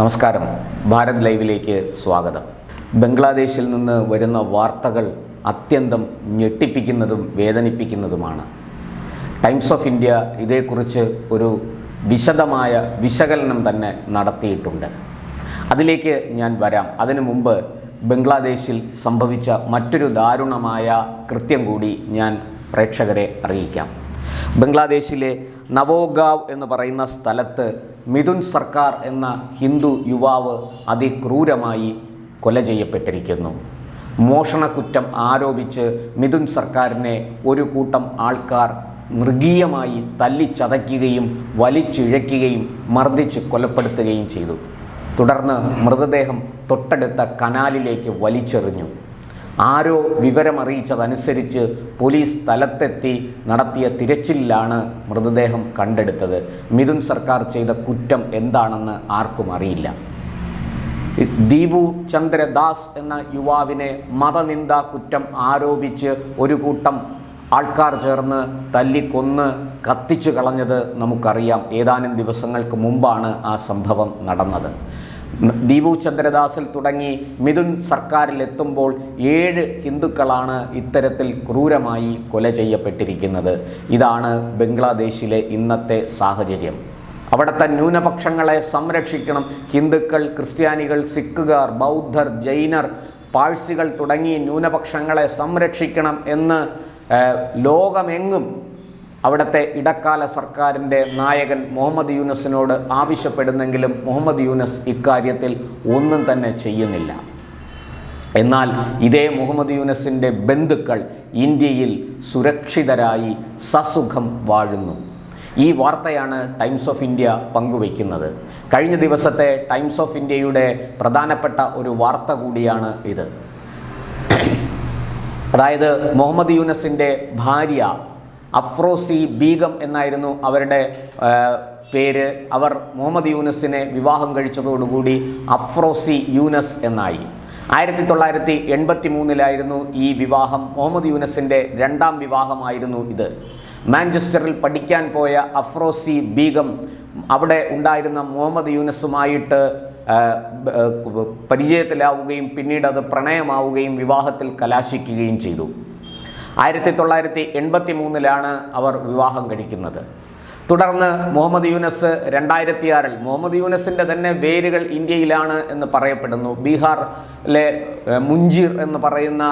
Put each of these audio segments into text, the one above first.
നമസ്കാരം. ഭാരത് ലൈവിലേക്ക് സ്വാഗതം. ബംഗ്ലാദേശിൽ നിന്ന് വരുന്ന വാർത്തകൾ അത്യന്തം ഞെട്ടിപ്പിക്കുന്നതും വേദനിപ്പിക്കുന്നതുമാണ്. ടൈംസ് ഓഫ് ഇന്ത്യ ഇതേക്കുറിച്ച് ഒരു വിശദമായ വിശകലനം തന്നെ നടത്തിയിട്ടുണ്ട്. അതിലേക്ക് ഞാൻ വരാം. അതിനു മുമ്പ് ബംഗ്ലാദേശിൽ സംഭവിച്ച മറ്റൊരു ദാരുണമായ കൃത്യം കൂടി ഞാൻ പ്രേക്ഷകരെ അറിയിക്കാം. ബംഗ്ലാദേശിലെ നവോഗാവ് എന്ന് പറയുന്ന സ്ഥലത്ത് മിഥുൻ സർക്കാർ എന്ന ഹിന്ദു യുവാവ് അതിക്രൂരമായി കൊല ചെയ്യപ്പെട്ടിരിക്കുന്നു. മോഷണക്കുറ്റം ആരോപിച്ച് മിഥുൻ സർക്കാരിനെ ഒരു കൂട്ടം ആൾക്കാർ മൃഗീയമായി തല്ലിച്ചതയ്ക്കുകയും വലിച്ചിഴയ്ക്കുകയും മർദ്ദിച്ച് കൊലപ്പെടുത്തുകയും ചെയ്തു. തുടർന്ന് മൃതദേഹം തൊട്ടടുത്ത കനാലിലേക്ക് വലിച്ചെറിഞ്ഞു. ആരോ വിവരമറിയിച്ചതനുസരിച്ച് പോലീസ് സ്ഥലത്തെത്തി നടത്തിയ തിരച്ചിലാണ് മൃതദേഹം കണ്ടെടുത്തത്. മിഥുൻ സർക്കാർ ചെയ്ത കുറ്റം എന്താണെന്ന് ആർക്കും അറിയില്ല. ദീപു ചന്ദ്രദാസ് എന്ന യുവാവിനെ മതനിന്ദ കുറ്റം ആരോപിച്ച് ഒരു കൂട്ടം ആൾക്കാർ ചേർന്ന് തല്ലിക്കൊന്ന് കത്തിച്ചു കളഞ്ഞത് നമുക്കറിയാം. ഏതാനും ദിവസങ്ങൾക്ക് മുമ്പാണ് ആ സംഭവം നടന്നത്. ദീപു ചന്ദ്രദാസിൽ തുടങ്ങി മിഥുൻ സർക്കാരിൽ എത്തുമ്പോൾ ഏഴ് ഹിന്ദുക്കളാണ് ഇത്തരത്തിൽ ക്രൂരമായി കൊല ചെയ്യപ്പെട്ടിരിക്കുന്നത്. ഇതാണ് ബംഗ്ലാദേശിലെ ഇന്നത്തെ സാഹചര്യം. അവിടുത്തെ ന്യൂനപക്ഷങ്ങളെ സംരക്ഷിക്കണം. ഹിന്ദുക്കൾ ക്രിസ്ത്യാനികൾ സിഖുകാർ ബൗദ്ധർ ജൈനർ പാഴ്സികൾ തുടങ്ങി ന്യൂനപക്ഷങ്ങളെ സംരക്ഷിക്കണം എന്ന് ലോകമെങ്ങും അവിടുത്തെ ഇടക്കാല സർക്കാരിന്റെ നായകൻ മുഹമ്മദ് യൂനസിനോട് ആവശ്യപ്പെടുന്നെങ്കിലും മുഹമ്മദ് യൂനസ് ഇക്കാര്യത്തിൽ ഒന്നും തന്നെ ചെയ്യുന്നില്ല. എന്നാൽ ഇതേ മുഹമ്മദ് യൂനസിന്റെ ബന്ധുക്കൾ ഇന്ത്യയിൽ സുരക്ഷിതരായി സസുഖം വാഴുന്നു. ഈ വാർത്തയാണ് ടൈംസ് ഓഫ് ഇന്ത്യ പങ്കുവയ്ക്കുന്നത്. കഴിഞ്ഞ ദിവസത്തെ ടൈംസ് ഓഫ് ഇന്ത്യയുടെ പ്രധാനപ്പെട്ട ഒരു വാർത്ത കൂടിയാണ് ഇത്. അതായത് മുഹമ്മദ് യൂനസിന്റെ ഭാര്യ അഫ്രോസി ബീഗം എന്നായിരുന്നു അവരുടെ പേര്. അവർ മുഹമ്മദ് യൂനസിനെ വിവാഹം കഴിച്ചതോടുകൂടി അഫ്രോസി യൂനസ് എന്നായി. ആയിരത്തി തൊള്ളായിരത്തി എൺപത്തി മൂന്നിലായിരുന്നു ഈ വിവാഹം. മുഹമ്മദ് യൂനസിന്റെ രണ്ടാം വിവാഹമായിരുന്നു ഇത്. മാഞ്ചസ്റ്ററിൽ പഠിക്കാൻ പോയ അഫ്രോസി ബീഗം അവിടെ ഉണ്ടായിരുന്ന മുഹമ്മദ് യൂനസുമായിട്ട് പരിചയത്തിലാവുകയും പിന്നീട് അത് പ്രണയമാവുകയും വിവാഹത്തിൽ കലാശിക്കുകയും ചെയ്തു. ആയിരത്തി തൊള്ളായിരത്തി എൺപത്തി മൂന്നിലാണ് അവർ വിവാഹം കഴിക്കുന്നത്. തുടർന്ന് മുഹമ്മദ് യൂനസ് രണ്ടായിരത്തി ആറിൽ മുഹമ്മദ് യൂനസിന്റെ തന്നെ വേരുകൾ ഇന്ത്യയിലാണ് എന്ന് പറയപ്പെടുന്നു. ബീഹാറിലെ മുഞ്ചിർ എന്ന് പറയുന്ന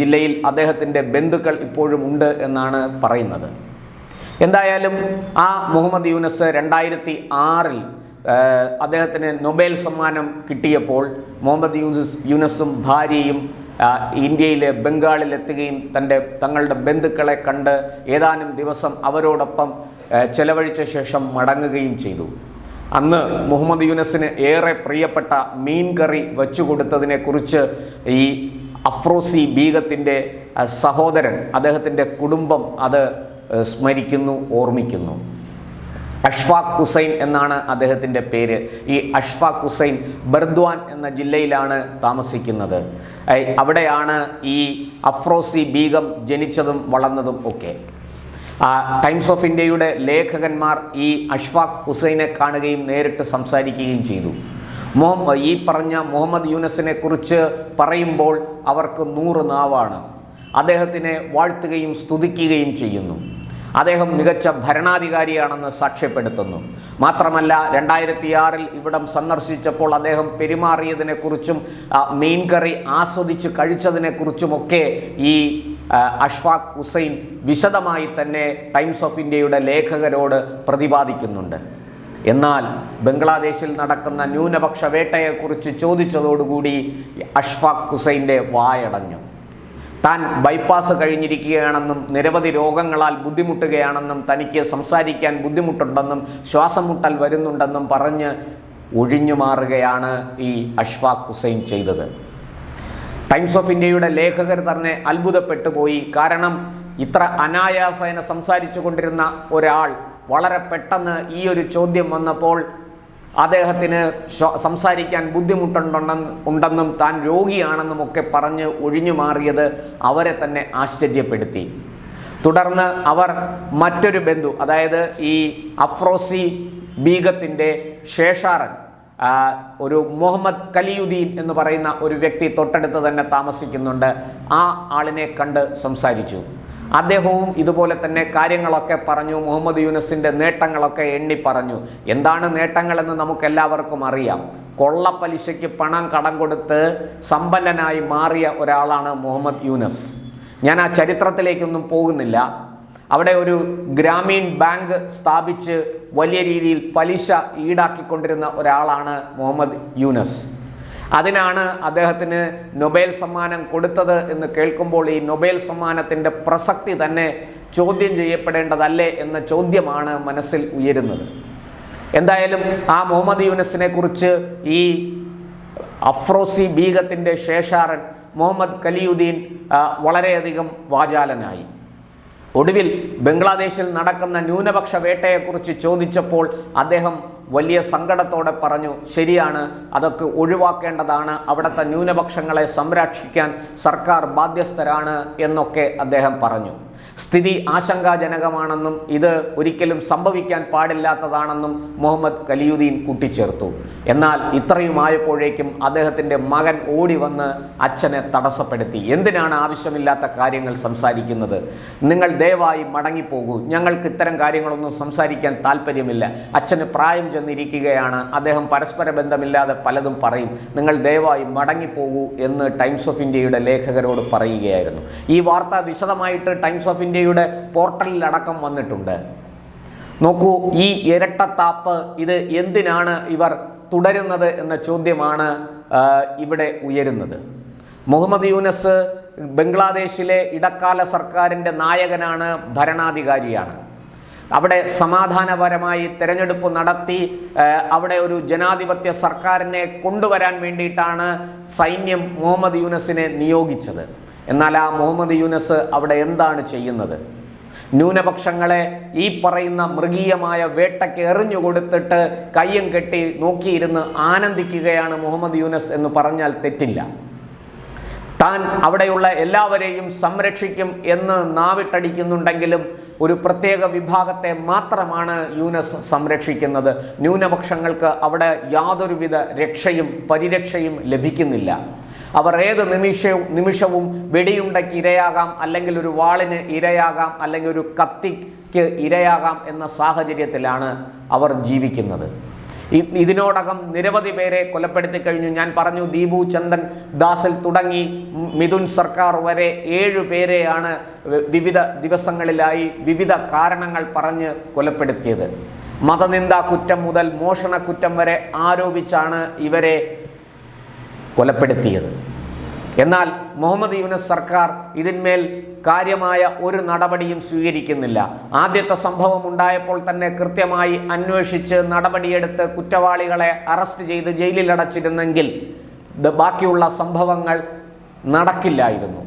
ജില്ലയിൽ അദ്ദേഹത്തിന്റെ ബന്ധുക്കൾ ഇപ്പോഴും ഉണ്ട് എന്നാണ് പറയുന്നത്. എന്തായാലും ആ മുഹമ്മദ് യൂനസ് രണ്ടായിരത്തി ആറിൽ അദ്ദേഹത്തിന് നൊബേൽ സമ്മാനം കിട്ടിയപ്പോൾ മുഹമ്മദ് യൂനസ് യൂനസും ഭാര്യയും ഇന്ത്യയിലെ ബംഗാളിലെത്തുകയും തന്റെ തങ്ങളുടെ ബന്ധുക്കളെ കണ്ട് ഏതാനും ദിവസം അവരോടൊപ്പം ചെലവഴിച്ച ശേഷം മടങ്ങുകയും ചെയ്തു. അന്ന് മുഹമ്മദ് യൂനസിന് ഏറെ പ്രിയപ്പെട്ട മീൻ കറി വച്ചു ഈ അഫ്രോസി ബീഗത്തിന്റെ സഹോദരൻ അദ്ദേഹത്തിന്റെ കുടുംബം അത് സ്മരിക്കുന്നു ഓർമ്മിക്കുന്നു. അഷ്ഫാഖ് ഹുസൈൻ എന്നാണ് അദ്ദേഹത്തിന്റെ പേര്. ഈ അഷ്ഫാഖ് ഹുസൈൻ ബർദ്വാൻ എന്ന ജില്ലയിലാണ് താമസിക്കുന്നത്. അവിടെയാണ് ഈ അഫ്രോസി ബീഗം ജനിച്ചതും വളർന്നതും ഒക്കെ. ടൈംസ് ഓഫ് ഇന്ത്യയുടെ ലേഖകന്മാർ ഈ അഷ്ഫാഖ് ഹുസൈനെ കാണുകയും നേരിട്ട് സംസാരിക്കുകയും ചെയ്തു. മുഹമ്മ ഈ പറഞ്ഞ മുഹമ്മദ് യൂനസിനെ കുറിച്ച് പറയുമ്പോൾ അവർക്ക് നൂറ് നാവാണ്. അദ്ദേഹത്തിനെ വാഴ്ത്തുകയും സ്തുതിക്കുകയും ചെയ്യുന്നു. അദ്ദേഹം മികച്ച ഭരണാധികാരിയാണെന്ന് സാക്ഷ്യപ്പെടുത്തുന്നു. മാത്രമല്ല രണ്ടായിരത്തി ആറിൽ ഇവിടം സന്ദർശിച്ചപ്പോൾ അദ്ദേഹം പെരുമാറിയതിനെക്കുറിച്ചും മീൻകറി മീൻ കറി ആസ്വദിച്ച് കഴിച്ചതിനെക്കുറിച്ചുമൊക്കെ ഈ അഷ്ഫാഖ് ഹുസൈൻ വിശദമായി തന്നെ ടൈംസ് ഓഫ് ഇന്ത്യയുടെ ലേഖകരോട് പ്രതിപാദിക്കുന്നുണ്ട്. എന്നാൽ ബംഗ്ലാദേശിൽ നടക്കുന്ന ന്യൂനപക്ഷ വേട്ടയെക്കുറിച്ച് ചോദിച്ചതോടുകൂടി അഷ്ഫാഖ് ഹുസൈന്റെ വായടഞ്ഞു. താൻ ബൈപ്പാസ് കഴിഞ്ഞിരിക്കുകയാണെന്നും നിരവധി രോഗങ്ങളാൽ ബുദ്ധിമുട്ടുകയാണെന്നും തനിക്ക് സംസാരിക്കാൻ ബുദ്ധിമുട്ടുണ്ടെന്നും ശ്വാസം മുട്ടൽ വരുന്നുണ്ടെന്നും പറഞ്ഞ് ഒഴിഞ്ഞു മാറുകയാണ് ഈ അഷ്ഫാഖ് ഹുസൈൻ ചെയ്തത്. ടൈംസ് ഓഫ് ഇന്ത്യയുടെ ലേഖകർ തന്നെ അത്ഭുതപ്പെട്ടു പോയി. കാരണം ഇത്ര അനായാസേന സംസാരിച്ചു കൊണ്ടിരുന്ന ഒരാൾ വളരെ പെട്ടെന്ന് ഈ ഒരു ചോദ്യം വന്നപ്പോൾ അദ്ദേഹത്തിന് സംസാരിക്കാൻ ബുദ്ധിമുട്ടുണ്ടെന്നും ഉണ്ടെന്നും താൻ രോഗിയാണെന്നും ഒക്കെ പറഞ്ഞ് ഒഴിഞ്ഞു മാറിയത് അവരെ തന്നെ ആശ്ചര്യപ്പെടുത്തി. തുടർന്ന് അവർ മറ്റൊരു ബന്ധു അതായത് ഈ അഫ്രോസി ബീഗത്തിന്റെ ശേഷാറൻ ഒരു മുഹമ്മദ് കലിയുദ്ദീൻ എന്ന് പറയുന്ന ഒരു വ്യക്തി തൊട്ടടുത്ത് തന്നെ താമസിക്കുന്നുണ്ട്. ആ ആളിനെ കണ്ട് സംസാരിച്ചു. അദ്ദേഹവും ഇതുപോലെ തന്നെ കാര്യങ്ങളൊക്കെ പറഞ്ഞു മുഹമ്മദ് യൂനസിന്റെ നേട്ടങ്ങളൊക്കെ എണ്ണി പറഞ്ഞു. എന്താണ് നേട്ടങ്ങളെന്ന് നമുക്ക് എല്ലാവർക്കും അറിയാം. കൊള്ളപ്പലിശയ്ക്ക് പണം കടം കൊടുത്ത് സമ്പന്നനായി മാറിയ ഒരാളാണ് മുഹമ്മദ് യൂനസ്. ഞാൻ ആ ചരിത്രത്തിലേക്കൊന്നും പോകുന്നില്ല. അവിടെ ഒരു ഗ്രാമീൺ ബാങ്ക് സ്ഥാപിച്ച് വലിയ രീതിയിൽ പലിശ ഈടാക്കിക്കൊണ്ടിരുന്ന ഒരാളാണ് മുഹമ്മദ് യൂനസ്. അതിനാണ് അദ്ദേഹത്തിന് നൊബേൽ സമ്മാനം കൊടുത്തത് എന്ന് കേൾക്കുമ്പോൾ ഈ നൊബേൽ സമ്മാനത്തിന്റെ പ്രസക്തി തന്നെ ചോദ്യം ചെയ്യപ്പെടേണ്ടതല്ലേ എന്ന ചോദ്യമാണ് മനസ്സിൽ ഉയരുന്നത്. എന്തായാലും ആ മുഹമ്മദ് യൂനസിനെ കുറിച്ച് ഈ അഫ്രോസി ബീഗത്തിന്റെ ശേഷാറൻ മുഹമ്മദ് കലിയുദ്ദീൻ വളരെയധികം വാചാലനായി. ഒടുവിൽ ബംഗ്ലാദേശിൽ നടക്കുന്ന ന്യൂനപക്ഷ വേട്ടയെക്കുറിച്ച് ചോദിച്ചപ്പോൾ അദ്ദേഹം വലിയ സങ്കടത്തോടെ പറഞ്ഞു ശരിയാണ് അതൊക്കെ ഒഴിവാക്കേണ്ടതാണ്. അവിടുത്തെ ന്യൂനപക്ഷങ്ങളെ സംരക്ഷിക്കാൻ സർക്കാർ ബാധ്യസ്ഥരാണ് എന്നൊക്കെ അദ്ദേഹം പറഞ്ഞു. സ്ഥിതി ആശങ്കാജനകമാണെന്നും ഇത് ഒരിക്കലും സംഭവിക്കാൻ പാടില്ലാത്തതാണെന്നും മുഹമ്മദ് കലിയുദ്ദീൻ കൂട്ടിച്ചേർത്തു. എന്നാൽ ഇത്രയുമായപ്പോഴേക്കും അദ്ദേഹത്തിന്റെ മകൻ ഓടി വന്ന് അച്ഛനെ തടസ്സപ്പെടുത്തി. എന്തിനാണ് ആവശ്യമില്ലാത്ത കാര്യങ്ങൾ സംസാരിക്കുന്നത്? നിങ്ങൾ ദയവായി മടങ്ങിപ്പോകൂ. ഞങ്ങൾക്ക് ഇത്തരം കാര്യങ്ങളൊന്നും സംസാരിക്കാൻ താല്പര്യമില്ല. അച്ഛന് പ്രായം ചെന്നിരിക്കുകയാണ്. അദ്ദേഹം പരസ്പര ബന്ധമില്ലാതെ പലതും പറയും. നിങ്ങൾ ദയവായി മടങ്ങിപ്പോകൂ എന്ന് ടൈംസ് ഓഫ് ഇന്ത്യയുടെ ലേഖകരോട് പറയുകയായിരുന്നു. ഈ വാർത്ത വിശദമായിട്ട് ടൈംസ് ഓഫ് ഇന്ത്യയുടെ പോർട്ടലിൽ അടക്കം വന്നിട്ടുണ്ട്. നോക്കൂ ഈ ഇരട്ടത്താപ്പ് ഇത് എന്തിനാണ് ഇവർ തുടരുന്നത് എന്ന ചോദ്യമാണ് ഇവിടെ ഉയരുന്നത്. മുഹമ്മദ് യൂനസ് ബംഗ്ലാദേശിലെ ഇടക്കാല സർക്കാരിന്റെ നായകനാണ് ഭരണാധികാരിയാണ്. അവിടെ സമാധാനപരമായി തെരഞ്ഞെടുപ്പ് നടത്തി അവിടെ ഒരു ജനാധിപത്യ സർക്കാരിനെ കൊണ്ടുവരാൻ വേണ്ടിയിട്ടാണ് സൈന്യം മുഹമ്മദ് യൂനസിനെ നിയോഗിച്ചത്. എന്നാൽ ആ മുഹമ്മദ് യൂനസ് അവിടെ എന്താണ് ചെയ്യുന്നത്? ന്യൂനപക്ഷങ്ങളെ ഈ പറയുന്ന മൃഗീയമായ വേട്ടയ്ക്ക് എറിഞ്ഞു കൊടുത്തിട്ട് കയ്യും കെട്ടി നോക്കിയിരുന്ന് ആനന്ദിക്കുകയാണ് മുഹമ്മദ് യൂനസ് എന്ന് പറഞ്ഞാൽ തെറ്റില്ല. താൻ അവിടെയുള്ള എല്ലാവരെയും സംരക്ഷിക്കും എന്ന് നാവിട്ടടിക്കുന്നുണ്ടെങ്കിലും ഒരു പ്രത്യേക വിഭാഗത്തെ മാത്രമാണ് യൂനസ് സംരക്ഷിക്കുന്നത്. ന്യൂനപക്ഷങ്ങൾക്ക് അവിടെ യാതൊരുവിധ രക്ഷയും പരിരക്ഷയും ലഭിക്കുന്നില്ല. അവർ ഏത് നിമിഷവും നിമിഷവും വെടിയുണ്ടയ്ക്ക് ഇരയാകാം അല്ലെങ്കിൽ ഒരു വാളിന് ഇരയാകാം അല്ലെങ്കിൽ ഒരു കത്തിക്ക് ഇരയാകാം എന്ന സാഹചര്യത്തിലാണ് അവർ ജീവിക്കുന്നത്. ഇതിനോടകം നിരവധി പേരെ കൊലപ്പെടുത്തി കഴിഞ്ഞു. ഞാൻ പറഞ്ഞു ദീപു ചന്ദൻ ദാസിൽ തുടങ്ങി. മിഥുൻ സർക്കാർ വരെ ഏഴു പേരെയാണ് വിവിധ ദിവസങ്ങളിലായി വിവിധ കാരണങ്ങൾ പറഞ്ഞ് കൊലപ്പെടുത്തിയത്. മതനിന്ദാ കുറ്റം മുതൽ മോഷണ കുറ്റം വരെ ആരോപിച്ചാണ് ഇവരെ കൊലപ്പെടുത്തിയത്. എന്നാൽ മുഹമ്മദ് യൂനസ് സർക്കാർ ഇതിന്മേൽ കാര്യമായ ഒരു നടപടിയും സ്വീകരിക്കുന്നില്ല. ആദ്യത്തെ സംഭവം ഉണ്ടായപ്പോൾ തന്നെ കൃത്യമായി അന്വേഷിച്ച് നടപടിയെടുത്ത് കുറ്റവാളികളെ അറസ്റ്റ് ചെയ്ത് ജയിലിലടച്ചിരുന്നെങ്കിൽ ബാക്കിയുള്ള സംഭവങ്ങൾ നടക്കില്ലായിരുന്നു.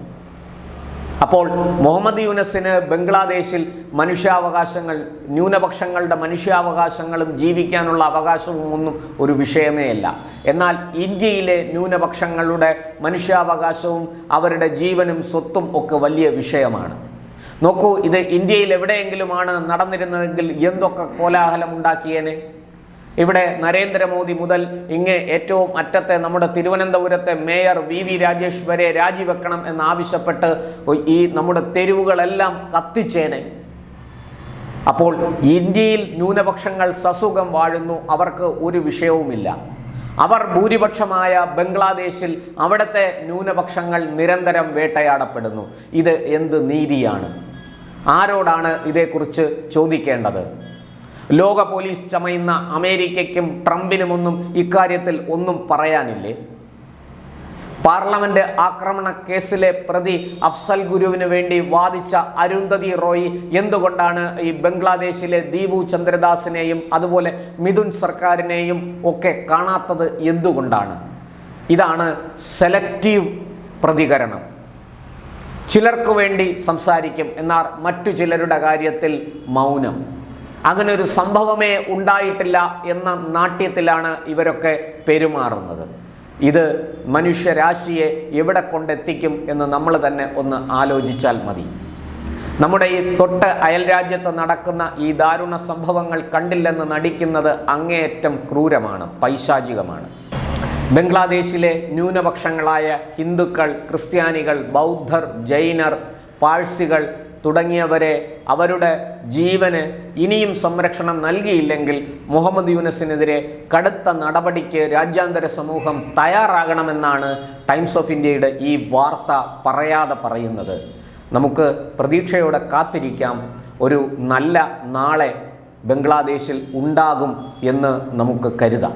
അപ്പോൾ മുഹമ്മദ് യൂനസിന് ബംഗ്ലാദേശിൽ മനുഷ്യാവകാശങ്ങൾ ന്യൂനപക്ഷങ്ങളുടെ മനുഷ്യാവകാശങ്ങളും ജീവിക്കാനുള്ള അവകാശവും ഒന്നും ഒരു വിഷയമേ അല്ല. എന്നാൽ ഇന്ത്യയിലെ ന്യൂനപക്ഷങ്ങളുടെ മനുഷ്യാവകാശവും അവരുടെ ജീവനും സ്വത്തും ഒക്കെ വലിയ വിഷയമാണ്. നോക്കൂ ഇത് ഇന്ത്യയിൽ എവിടെയെങ്കിലുമാണ് നടന്നിരുന്നതെങ്കിൽ എന്തൊക്കെ കോലാഹലം ഉണ്ടാക്കിയേനെ ഇവിടെ നരേന്ദ്രമോദി മുതൽ ഇങ്ങ് ഏറ്റവും അറ്റത്തെ നമ്മുടെ തിരുവനന്തപുരത്തെ മേയർ വി വി രാജേഷ് വരെ രാജിവെക്കണം എന്നാവശ്യപ്പെട്ട് ഈ നമ്മുടെ തെരുവുകളെല്ലാം കത്തിച്ചേനെ. അപ്പോൾ ഇന്ത്യയിൽ ന്യൂനപക്ഷങ്ങൾ സസുഖം വാഴുന്നു അവർക്ക് ഒരു വിഷയവുമില്ല. അവർ ഭൂരിപക്ഷമായ ബംഗ്ലാദേശിൽ അവിടുത്തെ ന്യൂനപക്ഷങ്ങൾ നിരന്തരം വേട്ടയാടപ്പെടുന്നു. ഇത് എന്ത് നീതിയാണ്? ആരോടാണ് ഇതേക്കുറിച്ച് ചോദിക്കേണ്ടത്? ലോക പോലീസ് ചമയുന്ന അമേരിക്കയ്ക്കും ട്രംപിനുമൊന്നും ഇക്കാര്യത്തിൽ ഒന്നും പറയാനില്ലേ? പാർലമെന്റ് ആക്രമണ കേസിലെ പ്രതി അഫ്സൽ ഗുരുവിന് വേണ്ടി വാദിച്ച അരുന്ധതി റോയ് എന്തുകൊണ്ടാണ് ഈ ബംഗ്ലാദേശിലെ ദീപു ചന്ദ്രദാസിനെയും അതുപോലെ മിഥുൻ സർക്കാരിനെയും ഒക്കെ കാണാത്തത് എന്തുകൊണ്ടാണ്? ഇതാണ് സെലക്റ്റീവ് പ്രതികരണം. ചിലർക്കു വേണ്ടി സംസാരിക്കും എന്നാൽ മറ്റു ചിലരുടെ കാര്യത്തിൽ മൗനം. അങ്ങനെ ഒരു സംഭവമേ ഉണ്ടായിട്ടില്ല എന്ന നാട്യത്തിലാണ് ഇവരൊക്കെ പെരുമാറുന്നത്. ഇത് മനുഷ്യരാശിയെ എവിടെ കൊണ്ടെത്തിക്കും എന്ന് നമ്മൾ തന്നെ ഒന്ന് ആലോചിച്ചാൽ മതി. നമ്മുടെ ഈ തൊട്ട് അയൽരാജ്യത്ത് നടക്കുന്ന ഈ ദാരുണ സംഭവങ്ങൾ കണ്ടില്ലെന്ന് നടിക്കുന്നത് അങ്ങേയറ്റം ക്രൂരമാണ് പൈശാചികമാണ്. ബംഗ്ലാദേശിലെ ന്യൂനപക്ഷങ്ങളായ ഹിന്ദുക്കൾ ക്രിസ്ത്യാനികൾ ബൗദ്ധർ ജൈനർ പാഴ്സികൾ തുടങ്ങിയവരെ അവരുടെ ജീവന് ഇനിയും സംരക്ഷണം നൽകിയില്ലെങ്കിൽ മുഹമ്മദ് യൂനസിനെതിരെ കടുത്ത നടപടിക്ക് രാജ്യാന്തര സമൂഹം തയ്യാറാകണമെന്നാണ് ടൈംസ് ഓഫ് ഇന്ത്യയുടെ ഈ വാർത്ത പറയാതെ പറയുന്നത്. നമുക്ക് പ്രതീക്ഷയോടെ കാത്തിരിക്കാം. ഒരു നല്ല നാളെ ബംഗ്ലാദേശിൽ ഉണ്ടാകും എന്ന് നമുക്ക് കരുതാം.